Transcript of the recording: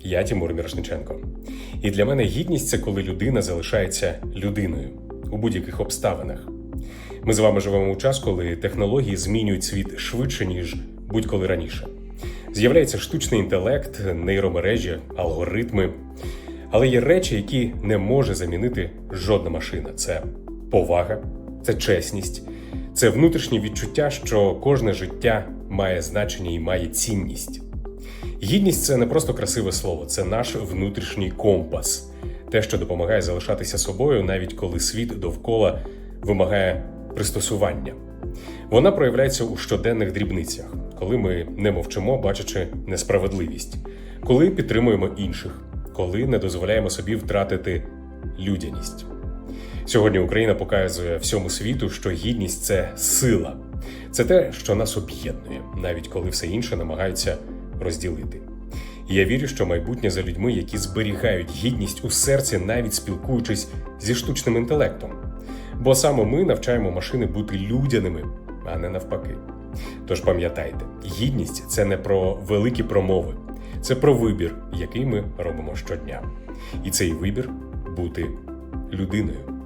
Я Тимур Мірошниченко. І для мене гідність це коли людина залишається людиною у будь-яких обставинах. Ми з вами живемо у час, коли технології змінюють світ швидше, ніж будь-коли раніше. З'являється штучний інтелект, нейромережі, алгоритми. Але є речі, які не може замінити жодна машина: це повага, це чесність, це внутрішнє відчуття, що кожне життя має значення і має цінність. Гідність це не просто красиве слово, це наш внутрішній компас, те, що допомагає залишатися собою, навіть коли світ довкола вимагає пристосування. Вона проявляється у щоденних дрібницях, коли ми не мовчимо, бачачи несправедливість, коли підтримуємо інших, коли не дозволяємо собі втратити людяність. Сьогодні Україна показує всьому світу, що гідність це сила, це те, що нас об'єднує, навіть коли все інше намагаються розділити. І я вірю, що майбутнє за людьми, які зберігають гідність у серці, навіть спілкуючись зі штучним інтелектом. Бо саме ми навчаємо машини бути людяними, а не навпаки. Тож пам'ятайте, гідність це не про великі промови, це про вибір, який ми робимо щодня. І цей вибір бути людиною.